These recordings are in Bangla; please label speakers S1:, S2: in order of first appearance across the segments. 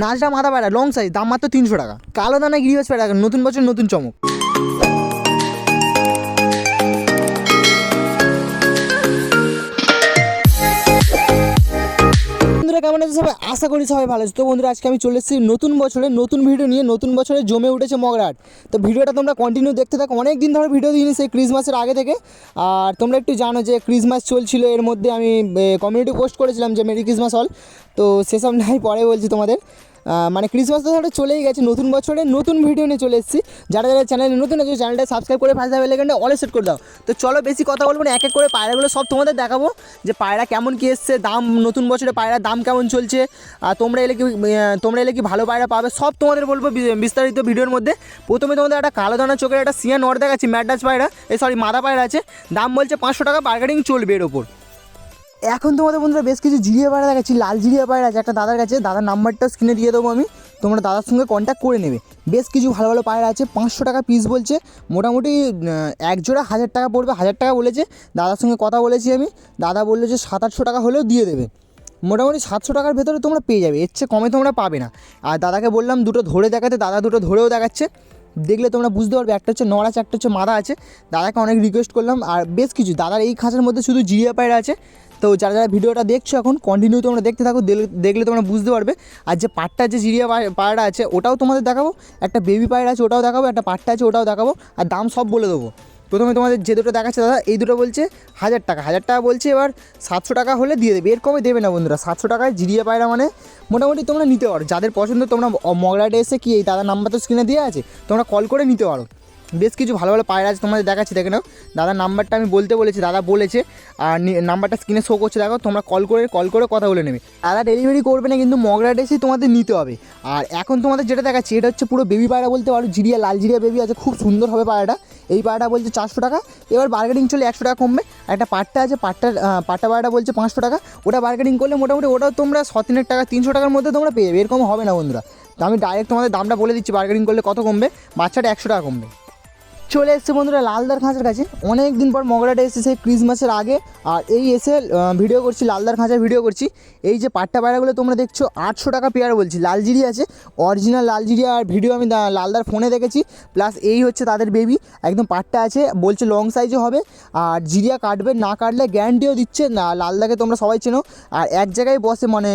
S1: নাচটা মাথা পায়রা লং সাইজ দাম মাত্র তিনশো টাকা। কালো দানা গিরিবাজ পায়রা নতুন বছর নতুন চমক। বন্ধুরা, কেমন আছে সবাই? আশা করি সবাই ভালো আছে। তো বন্ধুরা, আজকে আমি চলে এসেছি নতুন বছরে নতুন ভিডিও নিয়ে, নতুন বছরে জমে উঠেছে মগরাট। তো ভিডিওটা তোমরা কন্টিনিউ দেখতে থাকো। অনেক দিন ধরে ভিডিও দিইনি সেই ক্রিসমাসের আগে থেকে। আর তোমরা একটু জানো যে ক্রিসমাস চলছিল, এর মধ্যে আমি কমিউনিটি পোস্ট করেছিলাম যে মেরি ক্রিসমাস হল তো সেসব নাই, পরে বলছি তোমাদের। মানে ক্রিসমাস তো ধরো চলেই গেছে, নতুন বছরে নতুন ভিডিও নিয়ে চলে এসেছি। যারা যারা চ্যানেলে নতুন আছে চ্যানেলটা সাবস্ক্রাইব করে পাশে বেল আইকনটা অলে সেট করে দাও। তো চলো বেশি কথা বলব না এক এক করে পায়রাগুলো সব তোমাদের দেখাবো, যে পায়রা কেমন কী এসছে, দাম, নতুন বছরে পায়রার দাম কেমন চলছে, আর তোমরা এলে কি তোমরা এলে কি ভালো পায়রা পাবে, সব তোমাদের বলব বিস্তারিত ভিডিওর মধ্যে। প্রথমে তোমাদের একটা কালো দানা চোখের একটা সিয়া নর দেখাচ্ছি, ম্যাডাস পায়রা এই সরি মাদা পায়রা আছে। দাম বলছে পাঁচশো টাকা বার্গেনিং চলবে এর ওপর। এখন তোমাদের বন্ধুরা বেশ কিছু জিরিয়া পায়রা দেখাচ্ছি, লাল জিরিয়া পায়রা আছে। একটা দাদার কাছে, দাদার নাম্বারটা স্ক্রিনে দিয়ে দেবো আমি। তোমরা দাদার সঙ্গে কন্ট্যাক্ট করে নেবে। বেশ কিছু ভালো ভালো পায়রা আছে, পাঁচশো টাকা পিস বলছে। মোটামুটি এক জোড়া হাজার টাকা পড়বে, হাজার টাকা বলেছে। দাদার সঙ্গে কথা বলেছি আমি। দাদা বলল যে সাত আটশো টাকা হলেও দিয়ে দেবে। মোটামুটি সাতশো টাকার ভেতরে তোমরা পেয়ে যাবে, এর চেয়ে কমে তোমরা পাবে না। আর দাদাকে বললাম, দুটো ধরে দেখাতে, দাদা দুটো ধরেও দেখাচ্ছে। দেখলে তোমরা বুঝতে পারবে, একটা হচ্ছে নড় আছে একটা হচ্ছে মাদা আছে। দাদাকে অনেক রিকোয়েস্ট করলাম। আর বেশ কিছু, দাদার এই খাঁচার মধ্যে শুধু জিরিয়া পায়রা আছে। তো যারা যারা ভিডিওটা দেখছ এখন কন্টিনিউ তোমরা দেখতে থাকো দেখলে তোমরা বুঝতে পারবে। আর যে পাটটা, যে জিরিয়া পায়- পায়রা আছে, ওটাও তোমাদের দেখাবো। একটা বেবি পায়রা আছে, ওটাও দেখাবো, একটা পাটটা আছে, ওটাও দেখাবো। আর দাম সব বলে দেবো। প্রথমে তোমাদের যে দুটো দেখাচ্ছে দাদা, এই দুটো বলছে হাজার টাকা। হাজার টাকা বলছে এবার সাতশো টাকা হলে দিয়ে দেবে। এর কমে দেবে না বন্ধুরা। সাতশো টাকায় জিরিয়া পায়রা মানে মোটামুটি তোমরা নিতে পারো। যাদের পছন্দ তোমরা মগরাটে এসে কি এই দাদার নাম্বার তো স্ক্রিনে দেওয়া আছে, তোমরা কল করে নিতে পারো। বেশ কিছু ভালো ভালো পায়রা আছে তোমাদের দেখাচ্ছি, দেখে নাও। দাদার নাম্বারটা আমি বলতে বলেছি, দাদা বলেছে, আর নাম্বারটা স্ক্রিনে শো করছে, দেখো, তোমরা কল করে কল করে কথা বলে নেবে। দাদা ডেলিভারি করবে না, কিন্তু মগরা এসেই তোমাদের নিতে হবে। আর এখন তোমাদের যেটা দেখাচ্ছি, এটা হচ্ছে পুরো বেবি পায়রা বলতে পারো, জিরিয়া, লাল জিরিয়া বেবি আছে, খুব সুন্দর হবে পায়রাটা। এই পায়রাটা বলছে চারশো টাকা। এবার বার্গেনিং চলে একশো টাকা কমবে। একটা পাট্টা আছে পাট্টা পাট্টা পায়রাটা বলছে পাঁচশো টাকা। ওটা বার্গেনিং করলে মোটামুটি ওটাও তোমরা সতিনের টাকা, তিনশো টাকার মধ্যে তোমরা পেয়ে যাবে। এরকম হবে না বন্ধুরা। তো আমি ডাইরেক্ট তোমাদের দামটা বলে দিচ্ছি বার্গেনিং করলে কত কমবে? বাচ্চাটা একশো টাকা কমবে। চলে এসছে বন্ধুরা লালদার খাঁচার কাছে। অনেক দিন পর মগরাটে এসেছে সেই ক্রিসমাসের আগে। আর এই এসে ভিডিও করছি, লালদার খাঁচার ভিডিও করছি। এই যে পাট্টা পায়রাগুলো তোমরা দেখছ, আটশো টাকা পেয়ার বলছি, লালজিরি আছে। অরিজিনাল লালজিরি আর ভিডিও আমি লালদার ফোনে দেখেছি। প্লাস এই হচ্ছে তাদের বেবি একদম পাট্টা আছে, বলছে লং সাইজও হবে। আর জিরিয়া কাটবে, না কাটলে গ্যারান্টিও দিচ্ছে না, লালদাকে তোমরা সবাই চেনো। আর এক জায়গায় বসে মানে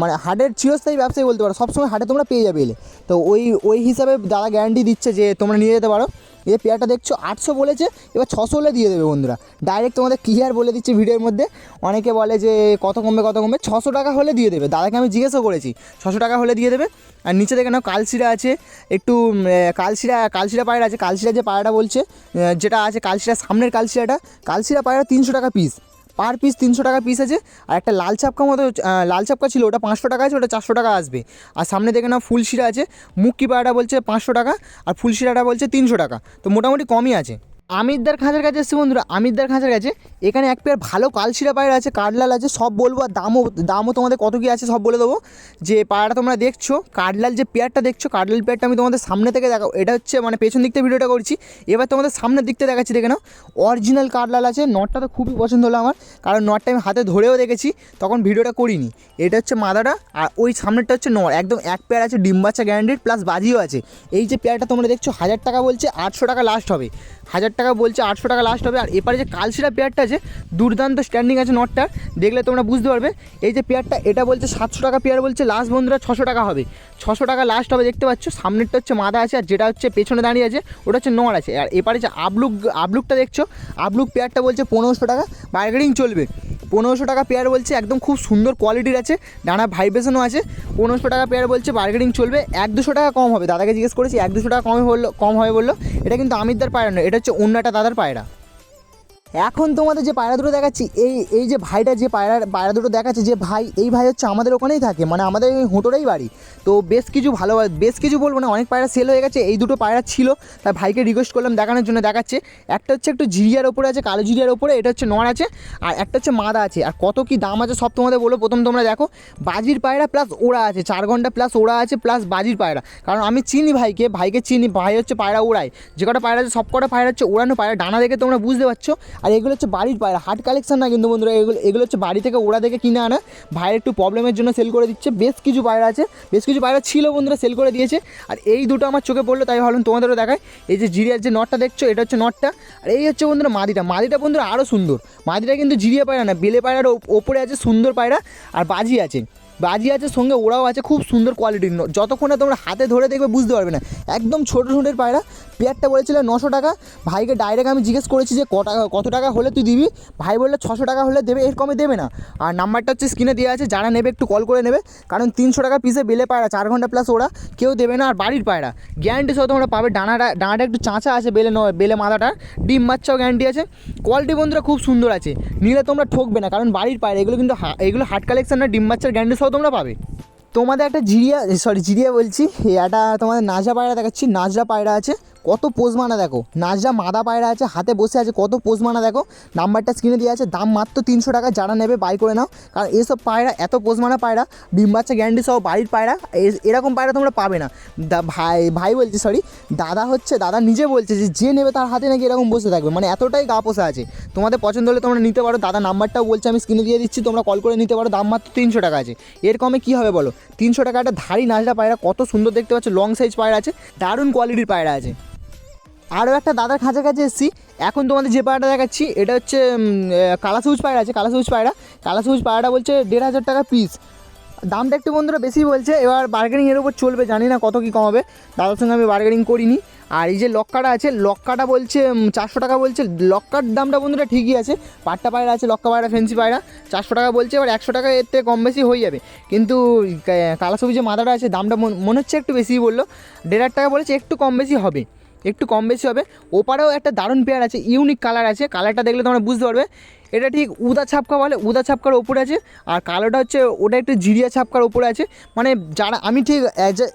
S1: মানে হাটের চিরস্থায়ী ব্যবসায়ী বলতে পারো, সবসময় হাটে তোমরা পেয়ে যাবে এলে। তো ওই ওই হিসাবে দাদা গ্যারান্টি দিচ্ছে যে তোমরা নিয়ে যেতে পারো। এই পেয়ারটা দেখছ আটশো বলেছে, এবার ছশো হলে দিয়ে দেবে বন্ধুরা। ডাইরেক্ট তোমাদের ক্লিয়ার বলে দিচ্ছি ভিডিওর মধ্যে। অনেকে বলে যে কত কমবে কত কমবে, ছশো টাকা হলে দিয়ে দেবে। দাদাকে আমি জিজ্ঞেসও করেছি, ছশো টাকা হলে দিয়ে দেবে। আর নিচে দেখে নাও, কালশিরা আছে, একটু কালশিরা কালশিরা পায়রা আছে। কালশিরা যে পায়রাটা বলছে যেটা আছে কালশিরা, সামনের কালশিরাটা, কালশিরা পায়রা তিনশো টাকা পিস পার পিস তিনশো টাকা পিস আছে। আর একটা লাল চাপকা মতো লাল চাপকা ছিল, ওটা পাঁচশো টাকা আছে, ওটা চারশো টাকা আসবে। আর সামনে দেখে নাও ফুলশিরা আছে। মুক্কি পাড়াটা বলছে পাঁচশো টাকা, আর ফুলশিরাটা বলছে তিনশো টাকা। তো মোটামুটি কমই আছে। আমিরদার খাঁচার কাছে এসছে বন্ধুরা, আমিরদার খাঁচার কাছে। এখানে এক পেয়ার ভালো কালশিরা পায়রা আছে, কাঠলাল আছে, সব বলব আর দামও দামও তোমাদের কত কী আছে সব বলে দেবো। যে পায়রাটা তোমরা দেখছ, কাঠলাল যে পেয়ারটা দেখছ, কাঠলাল পেয়ারটা আমি তোমাদের সামনে থেকে দেখো, এটা হচ্ছে মানে পেছন দিক থেকে ভিডিওটা করছি। এবার তোমাদের সামনের দিক থেকে দেখাচ্ছি, দেখে নাও। অরিজিনাল কাঠলাল আছে, নটটা তো খুবই পছন্দ হলো আমার, কারণ নটটা আমি হাতে ধরেও দেখেছি, তখন ভিডিওটা করিনি। এটা হচ্ছে মাদাটা, আর ওই সামনেরটা হচ্ছে নর, একদম এক পেয়ার আছে, ডিম বাচ্চা গ্যারান্টিড প্লাস বাজিও আছে। এই যে পেয়ারটা তোমরা দেখছ, হাজার টাকা বলছে, আটশো টাকা লাস্ট হবে। হাজার টাকা বলছে, আটশো টাকা লাস্ট হবে। আর এপারে যে কালশিরা পেয়ারটা আছে, দুর্দান্ত স্ট্যান্ডিং আছে নটটা দেখলে তোমরা বুঝতে পারবে। এই যে পেয়ারটা, এটা বলছে সাতশো টাকা পেয়ার বলছে লাস্ট বন্ধুরা ছশো টাকা হবে। ছশো টাকা লাস্ট হবে, দেখতে পাচ্ছ। সামনেরটা হচ্ছে মাদা আছে, আর যেটা হচ্ছে পেছনে দাঁড়িয়ে আছে, ওটা হচ্ছে নড় আছে। আর এপারে যে আবলুক, আবলুকটা দেখছ, আবলুক পেয়ারটা বলছে পনেরোশো টাকা, বার্গেনিং চলবে। পনেরোশো টাকা পেয়ার বলছে, একদম খুব সুন্দর কোয়ালিটির আছে, ডানা ভাইব্রেশনও আছে, পনেরোশো টাকা পেয়ার বলছে বার্গেনিং চলবে, এক দুশো টাকা কম হবে, দাদাকে জিজ্ঞেস করেছি, এক দুশো টাকা কমে বলল, কম হবে বলল, এটা কিন্তু আমিরদার পায়রা নয়, এটা হচ্ছে অন্য একটা দাদার পায়রা। এখন তোমাদের যে পায়রা দুটো দেখাচ্ছি, এই এই যে ভাইটা যে পায়রা পায়রা দুটো দেখাচ্ছে, যে ভাই, এই ভাই হচ্ছে আমাদের ওখানেই থাকে মানে আমাদের হোটোরেই বাড়ি। তো বেশ কিছু ভালো, বেশ কিছু বলব না, অনেক পায়রা সেল হয়ে গেছে, এই দুটো পায়রা ছিল, তাই ভাইকে রিকোয়েস্ট করলাম দেখানোর জন্য, দেখাচ্ছে। একটা হচ্ছে একটু জিরিয়ার ওপরে আছে, কালো জিরিয়ার ওপরে, এটা হচ্ছে নর আছে, আর একটা হচ্ছে মাদা আছে, আর কত কি দাম আছে সব তোমাদের বলো, প্রথম তোমরা দেখো। বাজির পায়রা প্লাস ওড়া আছে, চার ঘণ্টা প্লাস ওড়া আছে প্লাস বাজির পায়রা। কারণ আমি চিনি ভাইকে ভাইকে চিনি, ভাই হচ্ছে পায়রা ওড়ায়। যে কটা পায়রা আছে, সব কটা পায়রা হচ্ছে ওড়ানো পায়রা, ডানা দেখে তোমরা বুঝতে পারছ। আর এগুলো হচ্ছে বাড়ির পায়রা, হাট কালেকশন না কিন্তু বন্ধুরা, এগুলো এগুলো হচ্ছে বাড়ি থেকে ওরা থেকে কিনে আনা। ভাইয়ের একটু প্রবলেমের জন্য সেল করে দিচ্ছে। বেশ কিছু পায়রা আছে, বেশ কিছু পায়রা ছিল বন্ধুরা সেল করে দিয়েছে। আর এই দুটো আমার চোখে পড়ল, তাই ভাবলাম তোমাদেরও দেখায় এই যে জিরিয়ার যে নটটা দেখছ, এটা হচ্ছে নটটা। আর এই হচ্ছে বন্ধুরা মাদিটা। মাদিটা বন্ধুরা আরও সুন্দর। মাদিটা কিন্তু জিরিয়া পায়রা না, বেলে পায়রার ওপ- ওপরে আছে সুন্দর পায়রা, আর বাজি আছে। বাজি আছে, সঙ্গে ওরাও আছে, খুব সুন্দর কোয়ালিটির ন- যতক্ষণ না তোমরা হাতে ধরে দেখবে বুঝতে পারবে না। একদম ছোটো ছোটের পায়রা। পেয়ারটা বলেছিল নশো টাকা। ভাইকে ডাইরেক্ট আমি জিজ্ঞেস করেছি যে, ক টাকা কত টাকা হলে তুই দিবি? ভাই বললে, ছশো টাকা হলে দেবে, এর কমে দেবে না। আর নাম্বারটা হচ্ছে স্ক্রিনে দেওয়া আছে, যারা নেবে একটু কল করে নেবে। কারণ তিনশো টাকা পিসে বেলে পায়রা, চার ঘণ্টা প্লাস ওরা কেউ দেবে না। আর বাড়ির পায়রা গ্যারান্টি সহ তোমরা পাবে। ডানাটা ডানাটা একটু চাঁচা আছে বেলে নয়, বেলে মাথাটা ডিম বাচ্চাও গ্যারান্টি আছে। কোয়ালিটি বন্ধুরা খুব সুন্দর আছে। নিলে তোমরা ঠকবে না, কারণ বাড়ির পায়রা, এগুলো কিন্তু এগুলো হাট কালেকশন না, ডিম বাচ্চার গ্যারান্টি সহ তোমরা পাবে। তোমাদের একটা জিরিয়া সরি জিরিয়া বলছি একটা তোমাদের নাজরা পায়রা দেখাচ্ছি, নাজরা পায়রা আছে। কত পোজ মানা দেখো। নাজরা মাদা পায়রা আছে, হাতে বসে আছে, কত পোজ মানা দেখো। নাম্বারটা স্ক্রিনে দেওয়া আছে, দাম মাত্র তিনশো টাকা, যারা নেবে বাই করে নাও। কারণ এসব পায়রা, এত পোজ মানা পায়রা, ডিম বাচ্চা গ্যারান্টি সহ বাড়ির পায়রা এরকম পায়রা তোমরা পাবে না। ভাই ভাই বলছি সরি দাদা হচ্ছে, দাদা নিজে বলছে যে যে নেবে তার হাতে নাকি এরকম বসে থাকবে। মানে এতটাই গা পোষা আছে। তোমাদের পছন্দ হলে তোমরা নিতে পারো দাদা নাম্বারটাও বলছে, আমি স্ক্রিনে দিয়ে দিচ্ছি, তোমরা কল করে নিতে পারো, দাম মাত্র তিনশো টাকা আছে। এর কমে কী হবে বলো? তিনশো টাকা একটা ধারি নাচটা পায়রা কত সুন্দর দেখতে পাচ্ছ লং সাইজ পায়রা আছে, দারুণ কোয়ালিটির পায়রা আছে। আরও একটা দাদার খাঁচা কাছে এসেছি। এখন তোমাদের যে পায়রাটা দেখাচ্ছি এটা হচ্ছে উম, আহ, কালা সবুজ পায়রা আছে কালা সবুজ পায়রা। কালা সবুজ পায়রাটা বলছে দেড় হাজার টাকা পিস দামটা একটু বন্ধুরা বেশি বলছে এবার বার্গেনিং এর উপর চলবে জানি না কত কী কমাবে। দাদার সঙ্গে আমি বার্গেনিং করিনি। আর এই যে লক্কাটা আছে লক্কাটা বলছে চারশো টাকা বলছে। লক্কার দামটা বন্ধুরা ঠিকই আছে পাট্টা পায়রা আছে লক্কা পায়রা ফেন্সি পায়রা। চারশো টাকা বলছে এবার একশো টাকা এর থেকে কম বেশি হয়ে যাবে। কিন্তু কা- কালা সবুজ যে মাদাটা আছে দামটা মন- মনে হচ্ছে একটু বেশিই বলল। দেড় হাজার টাকা বলেছে একটু কম বেশি হবে। একটু কম বেশি হবে। ওপারেও একটা দারুণ পেয়ার আছে ইউনিক কালার আছে কালারটা দেখলে তোমরা বুঝতে পারবে। এটা ঠিক উদা ছাপকা বলে, উদা ছাপকার ওপরে আছে, আর কালোটা হচ্ছে ওটা একটু জিরিয়া ছাপকার ওপরে আছে। মানে যারা, আমি ঠিক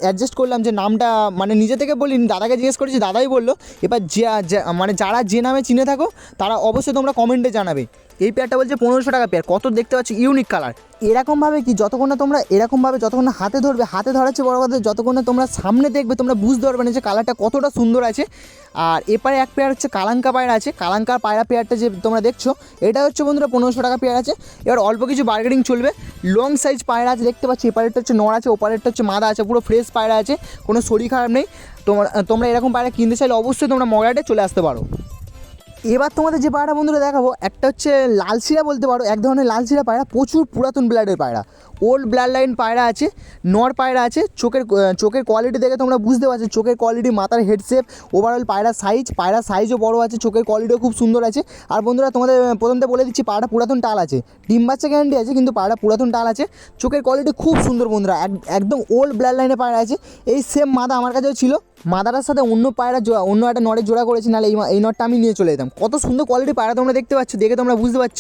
S1: অ্যাডজাস্ট করলাম যে নামটা মানে নিজে থেকে বলিনি, দাদাকে জিজ্ঞেস করেছি, দাদাই বলল, এবার যে- মানে যারা যে নামে চিনে থাকো, তারা অবশ্যই তোমরা কমেন্টে জানাবে। এই পেয়ারটা বলছে পনেরোশো টাকা পেয়ার কত দেখতে পাচ্ছি? ইউনিক কালার এরকমভাবে কি যতক্ষণ না তোমরা, এরকমভাবে যতক্ষণ না হাতে ধরবে, হাতে ধরাচ্ছে বড় কথা, যতক্ষণ না তোমরা সামনে দেখবে, তোমরা বুঝতে পারবে না যে কালারটা কতটা সুন্দর আছে। আর এপারে এক পেয়ার হচ্ছে কালাঙ্কা পায়রা আছে। কালাঙ্কার পায়রা পেয়ারটা যে তোমরা দেখছ, এটা হচ্ছে বন্ধুরা পনেরোশো টাকা পেয়ার আছে। এবার অল্প কিছু বার্গেনিং চলবে। লং সাইজ পায়রা আছে, দেখতে পাচ্ছি, এপারেরটা হচ্ছে নড় আছে, ওপারেরটা হচ্ছে মাদা আছে, পুরো ফ্রেশ পায়রা আছে, কোনো শরীর খারাপ নেই। তোমরা তোমরা এরকম পায়রা কিনতে চাইলে অবশ্যই তোমরা মগরাটে চলে আসতে পারো। এবার তোমাদের যে পায়রা বন্ধুরা দেখাবো, একটা হচ্ছে লালশিরা বলতে পারো, এক ধরনের লালশিরা পায়রা, প্রচুর পুরাতন ব্লাডের পায়রা। ওল্ড ব্লাড লাইন পায়রা আছে, নর পায়রা আছে, চোখের চোখের কোয়ালিটি দেখে তোমরা বুঝতে পারছ, চোখের কোয়ালিটি মাথার হেডশেপ ওভারঅল পায়রা সাইজ পায়রা সাইজও বড় আছে, চোখের কোয়ালিটিও খুব সুন্দর আছে। আর বন্ধুরা, তোমাদের প্রথমতে বলে দিচ্ছি, পায়রা পুরাতন টাল আছে। ডিম বাচ্চা গ্যারান্টি আছে, কিন্তু পায়রা পুরাতন টাল আছে। চোখের কোয়ালিটি খুব সুন্দর বন্ধুরা, এক- একদম ওল্ড ব্লাড লাইনে পায়রা আছে। এই সেম মাদা আমার কাছেও ছিল মাদারার সাথে অন্য পায়রা জোড়া অন্য একটা নড়ের জোড়া করেছি, নাহলে এই নটটা আমি নিয়ে চলে যেতাম। কত সুন্দর কোয়ালিটি পায়রা তোমরা দেখতে পাচ্ছ, দেখে তোমরা বুঝতে পারছ।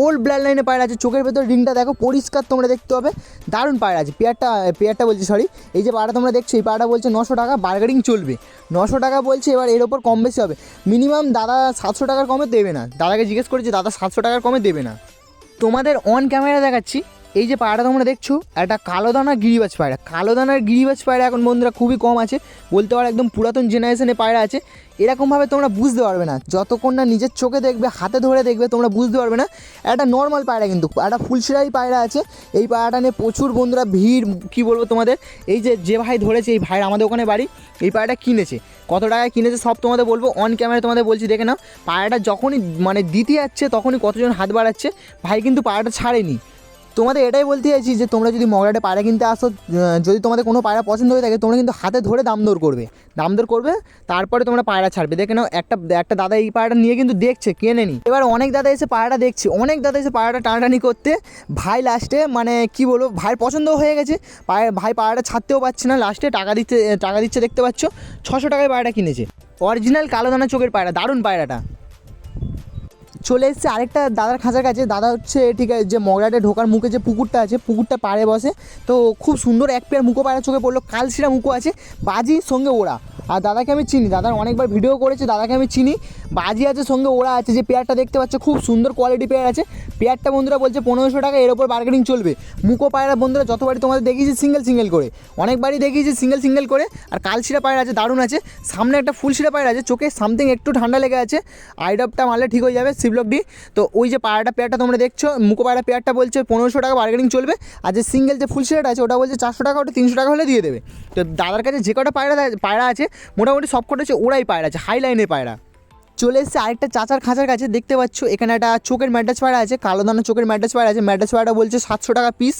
S1: ওল্ড ব্লাড লাইনে পায়রা আছে, চোখের ভেতর রিংটা দেখো, পরিষ্কার তোমরা দেখতে হবে দারুণ পায়রা আছে, পেয়ারটা পেয়ারটা বলছি সরি এই যে পায়রা তোমরা দেখছ, এই পায়রাটা বলছে নশো টাকা বার্গারিং চলবে। নশো টাকা বলছে, এবার এর ওপর কম বেশি হবে। মিনিমাম দাদা সাতশো টাকার কমে দেবে না। দাদাকে জিজ্ঞেস করেছি, দাদা সাতশো টাকার কমে দেবে না। তোমাদের অন ক্যামেরা দেখাচ্ছি। এই যে পায়রা তোমরা দেখছ, একটা কালো দানা গিরিবাজ পায়রা। কালো দানার গিরিবাজ পায়রা এখন বন্ধুরা খুবই কম আছে, বলতে পারো একদম পুরাতন জেনারেশনে পায়রা আছে। এরকমভাবে তোমরা বুঝতে পারবে না, যতক্ষণ না নিজের চোখে দেখবে, হাতে ধরে দেখবে, তোমরা বুঝতে পারবে না। একটা নর্মাল পায়রা কিন্তু, একটা ফুলশিরাই পায়রা আছে। এই পায়রাটা নিয়ে প্রচুর বন্ধুরা ভিড়, কি বলব তোমাদের? এই যে যে ভাই ধরেছে, এই ভাইয়ের আমাদের ওখানে বাড়ি, এই পায়রাটা কিনেছে। কত টাকায় কিনেছে সব তোমাদের বলব অন ক্যামেরা তোমাদের বলছি, দেখে নাও। পায়রাটা যখনই মানে দিতে যাচ্ছে, তখনই কতজন হাত বাড়াচ্ছে, ভাই কিন্তু পায়রাটা ছাড়েনি। তোমাদের এটাই বলতে চাইছি যে তোমরা যদি মগরাটে পায়রা কিনতে আসো যদি তোমাদের কোনো পায়রা পছন্দ হয়ে থাকে, তোমরা কিন্তু হাতে ধরে দাম দর করবে। দাম দর করবে, তারপরে তোমরা পায়রা ছাড়বে। দেখে নাও, একটা একটা দাদা এই পায়রাটা নিয়ে কিন্তু দেখছে, কেনে নি। এবার অনেক দাদা এসে পায়রাটা দেখছে, অনেক দাদা এসে পায়রাটা টানাটানি করতে, ভাই লাস্টে মানে কি বলব, ভাইয়ের পছন্দ হয়ে গেছে। পায়ে, ভাই পায়রাটা ছাড়তেও পারছে না লাস্টে টাকা দিচ্ছে টাকা দিচ্ছে দেখতে পাচ্ছ, ছশো টাকায় পায়রাটা কিনেছে। অরিজিনাল কালো দানা চোখের পায়রা, দারুণ পায়রাটা। চলে এসছে আরেকটা দাদার খাঁচার কাছে। দাদা হচ্ছে ঠিক আছে, যে মগরাটে ঢোকার মুখে যে পুকুরটা আছে, পুকুরটা পাড়ে বসে। তো খুব সুন্দর এক পেয়ার মুখো পাড়া চোখে পড়ল, কালশিরা মুখো আছে বাজি সঙ্গে ওরা। আর দাদাকে আমি চিনি, দাদার অনেকবার ভিডিও করেছে, দাদাকে আমি চিনি। বাজি আছে সঙ্গে, ওরা আছে, যে পেয়ারটা দেখতে পাচ্ছ, খুব সুন্দর কোয়ালিটি পেয়ার আছে। পেয়ারটা বন্ধুরা বলছে পনেরোশো টাকা, এর ওপর বার্গেনিং চলবে। মুখো পায়রা বন্ধুরা যতবারই তোমাদের দেখিয়েছি সিঙ্গেল সিঙ্গেল করে। অনেকবারই দেখিয়েছি সিঙ্গেল সিঙ্গেল করে। আর কালশিরা পায়রা আছে, দারুণ আছে। সামনে একটা ফুল ফুলশিরা পায়রা আছে, চোখে সামথিং একটু ঠান্ডা লেগে আছে। আইডপটা মারলে ঠিক হয়ে যাবে ডি তো ওই যে পায়রাটা, পেয়ারটা তোমরা দেখছ মুখো পায়রা পেয়ারটা বলছে পনেরোশো টাকা বার্গেনিং চলবে। আর যে সিঙ্গেল যে ফুল ফুলশিরাটা আছে, ওটা বলছে চারশো টাকা, ওটা তিনশো টাকা হলে দিয়ে দেবে। তো দাদার কাছে যে কটা পায়রা পায়রা আছে মোটামুটি সব কটা হচ্ছে ওরাই পায়রা আছে হাই লাইনের পায়রা। চলে এসেছে আরেকটা চাচার খাঁচার কাছে, দেখতে পাচ্ছ, এখানে একটা চোখের ম্যাড্রাস পায়রা আছে, কালো দানা চোখের ম্যাড্রাস পায়রা আছে, ম্যাড্রাস পায়রাটা বলছে সাতশো টাকা পিস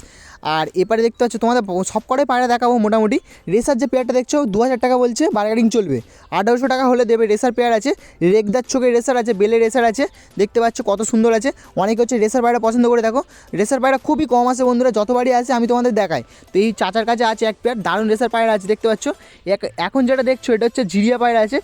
S1: আর এপারে দেখতে পাচ্ছ, তোমাদের সব কটাই পায়রা দেখাবো মোটামুটি। রেসার যে পেয়ারটা দেখছ দু হাজার টাকা বলছে বার্গেনিং চলবে। আঠারোশো টাকা হলে দেবে রেসার পেয়ার আছে, রেগদার চোখের রেসার আছে বেলে রেসার আছে, দেখতে পাচ্ছ কত সুন্দর আছে। অনেকে হচ্ছে রেসার পায়রা পছন্দ করে, দেখো, রেসার পায়রা খুবই কম আছে বন্ধুরা যতবারই আছে আমি তোমাদের দেখাই। তো এই চাচার কাছে আছে এক পেয়ার দারুণ রেসার পায়রা আছে, দেখতে পাচ্ছ। এখন যেটা দেখছ, এটা হচ্ছে জিরিয়া পায়রা আছে।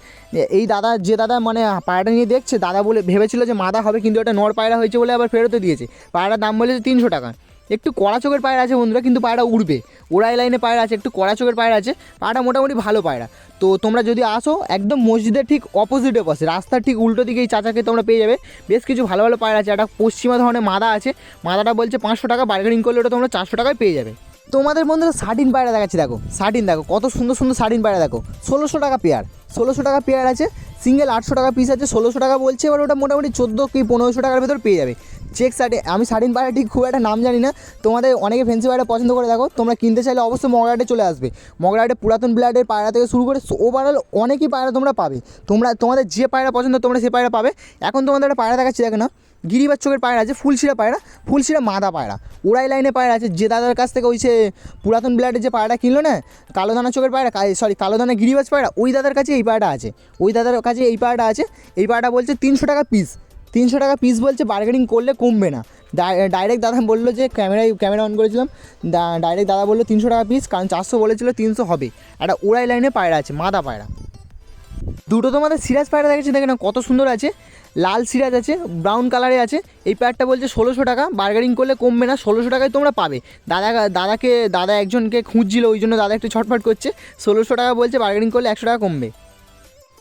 S1: এই দাদা, যে দাদা মানে পায়রাটা নিয়ে দেখছে, দাদা বলে, ভেবেছিল যে মাদা হবে, কিন্তু ওটা নর পায়রা হয়েছে বলে আবার ফেরতও দিয়েছে। পায়রার দাম বলেছে তিনশো টাকা। একটু কড়া চোখের পায়রা আছে বন্ধুরা, কিন্তু পায়রা উড়বে। ওড়াই লাইনে পায়রা আছে, একটু কড়া চোখের পায়রা আছে পায়রা মোটামুটি ভালো পায়রা। তো তোমরা যদি আসো, একদম মসজিদের ঠিক অপোজিটে বসে, রাস্তার ঠিক উল্টো দিকে এই চাচাকে তোমরা পেয়ে যাবে। বেশ কিছু ভালো ভালো পায়রা আছে, একটা পশ্চিমা ধরনের মাদা আছে। মাদাটা বলছে পাঁচশো টাকা বার্গেনিং করলে ওটা তোমরা চারশো টাকায় পেয়ে যাবে। তোমাদের বন্ধুরা সার্টিন পায়রা দেখাচ্ছি, দেখো। সার্টিন দেখো, কত সুন্দর সুন্দর সার্টিন পায়রা দেখো। ষোলোশো টাকা পেয়ার ষোলোশো টাকা পেয়ার আছে সিঙ্গেল আটশো টাকা পিস আছে, ষোলোশো টাকা বলছে, এবার ওটা মোটামুটি চোদ্দ কি পনেরোশো টাকার ভেতর পেয়ে যাবে। চেক সার্টে আমি সার্টিন পায়রা ঠিক খুব একটা নাম জানি না, তোমাদের অনেকে ফেন্সি পায়রা পছন্দ করে, দেখো, তোমরা কিনতে চাইলে অবশ্যই মগরাটে চলে আসবে। মগরাটে পুরাতন ব্লাডের পায়রা থেকে শুরু করে ওভারঅল অনেকই পায়রা তোমরা পাবে। তোমরা, তোমাদের যে পায়রা পছন্দ, তোমরা সে পায়রা পাবে। এখন তোমাদের একটা পায়রা দেখাচ্ছি, দেখো না গিরিবার চোখের পায়রা আছে, ফুলশিরা পায়রা, ফুলশিরা মাদা পায়রা। উড়াই লাইনে পায়রা আছে, যে দাদার কাছ থেকে ওই সে পুরাতন ব্লাডের যে পায়রাটা কিনলো না কালো দানা চোখের পায়রা সরি কালো দানা গিরিবাজ পায়রা, ওই দাদার কাছে এই পায়রাটা আছে। ওই দাদার কাছে এই পায়রাটা আছে, এই পায়রাটা বলছে তিনশো টাকা পিস তিনশো টাকা পিস বলছে বার্গেনিং করলে কমবে না। ডাইরেক্ট দাদা বলল যে ক্যামেরায় ক্যামেরা অন করেছিলাম ডাইরেক্ট দাদা বলল তিনশো টাকা পিস কারণ চারশো বলেছিল তিনশো হবে। একটা উড়াই লাইনে পায়রা আছে, মাদা পায়রা। দুটো তোমাদের সিরাজ পায়রা দেখেছি দেখে না কত সুন্দর আছে। লাল সিরাজ আছে ব্রাউন কালারে আছে। এই প্যাডটা বলছে ষোলোশো টাকা। বার্গেনিং করলে কমবে না, ষোলোশো টাকায় তোমরা পাবে। দাদা, দাদাকে, দাদা একজনকে খুঁজছিল, ওই জন্য দাদা একটু ছটফট করছে। ষোলোশো টাকা বলছে বার্গেনিং করলে একশো টাকা কমবে।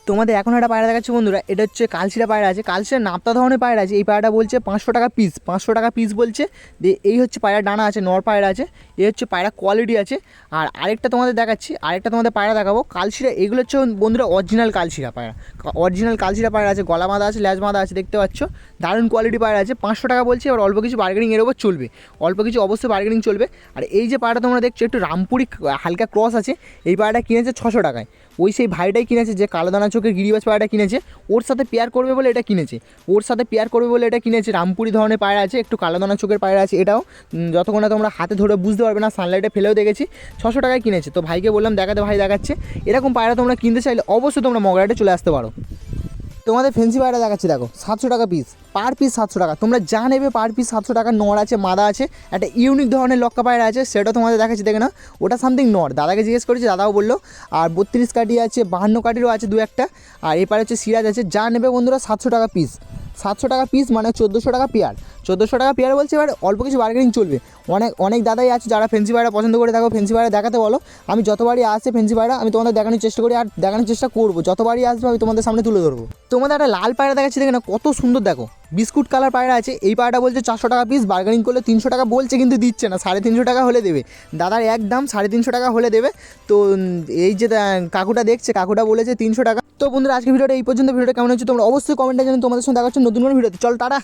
S1: তোমাদের এখন একটা পায়রা দেখাচ্ছে বন্ধুরা, এটা হচ্ছে কালশিরা পায়রা আছে, কালশিরা নাপ্তা ধরনের পায়রা আছে, এই পায়রাটা বলছে পাঁচশো টাকা পিস পাঁচশো টাকা পিস বলছে এই হচ্ছে পায়রা ডানা আছে, নর পায়রা আছে এই হচ্ছে পায়রা কোয়ালিটি আছে, আর আরেকটা তোমাদের দেখাচ্ছি, আরেকটা তোমাদের পায়রা দেখাবো, কালশিরা, এগুলো হচ্ছে বন্ধুরা অরিজিনাল কালশিরা পায়রা অরিজিনাল কালশিরা পায়রা আছে, গলা বাঁধা আছে, ল্যাজ বাঁধা আছে, দেখতে পাচ্ছ, দারুণ কোয়ালিটি পায়রা আছে, পাঁচশো টাকা বলছে, এবার অল্প কিছু বার্গেনিং এর ওপর চলবে, অল্প কিছু অবশ্যই বার্গেনিং চলবে, আর এই যে পায়রাটা তোমরা দেখছ, একটু রামপুরি, হালকা ক্রস আছে, এই পায়রাটা কিনেছে ছশো টাকায়, ওই সেই ভাইটাই কিনেছে যে কালো দানা চোখের গিরিবাজ পায়রাটা কিনেছে, ওর সাথে পেয়ার করবে বলে এটা কিনেছে। ওর সাথে পেয়ার করবে বলে এটা কিনেছে, রামপুরি ধরনের পায়রা আছে, একটু কালো দানা চোখের পায়রা আছে এটাও। যতক্ষণ না তোমরা হাতে ধরে বুঝতে পারবে না সানলাইটে ফেলেও দেখেছি, ছশো টাকায় কিনেছে। তো ভাইকে বললাম, দেখাতে ভাই দেখাচ্ছে, এরকম পায়রা তোমরা কিনতে চাইলে অবশ্যই তোমরা মগরাটে চলে আসতে পারো। তোমাদের ফেন্সি পায়রা দেখাচ্ছি, দেখো, সাতশো টাকা পিস পার পিস সাতশো টাকা। তোমরা যা নেবে পার পিস সাতশো টাকা নর আছে, মাদা আছে, একটা ইউনিক ধরনের লক্কা পায়রা আছে, সেটা তোমাদের দেখাচ্ছি, দেখে না ওটা সামথিং নর দাদাকে জিজ্ঞেস করেছি, দাদাও বলল, আর বত্রিশ কাটি আছে, বাহান্ন কাটিরও আছে দু একটা, আর এপারে হচ্ছে সিরাজ আছে। যা নেবে বন্ধুরা সাতশো টাকা পিস সাতশো টাকা পিস মানে চোদ্দোশো টাকা পেয়ার চোদ্দোশো টাকা পেয়ার বলছে, এবার অল্প কিছু বার্গেনিং চলবে। অনেক অনেক দাদাই আছে যারা ফেন্সি পায়রা পছন্দ করে থাকো ফেন্সি পায়রা দেখাতে বলো। আমি যতবারই আসে ফেন্সি পায়রা আমি তোমাদের দেখানোর চেষ্টা করি, আর দেখানোর চেষ্টা করব। যতবারই আসবে, আমি তোমাদের সামনে তুলে ধরবো। তোমাদের একটা লাল পায়রা দেখাচ্ছি, দেখে না কত সুন্দর দেখো। বিস্কুট কালার পায়রা আছে, এই পায়রাটা বলছে চারশো টাকা পিস বার্গেনিং করলে তিনশো টাকা বলছে, কিন্তু দিচ্ছে না, সাড়ে তিনশো টাকা হলে দেবে। দাদার এক দাম সাড়ে তিনশো টাকা হলে দেবে। তো এই যে কাকুটা দেখছে, কাকুটা বলেছে তিনশো টাকা। তো বন্ধুরা আজকে ভিডিওটা এই পর্যন্ত, ভিডিওটা কেমন হচ্ছে তোমরা অবশ্যই কমেন্টে জানো তোমাদের সঙ্গে দেখা নতুন কোনো ভিডিওতে। চল, টাটা!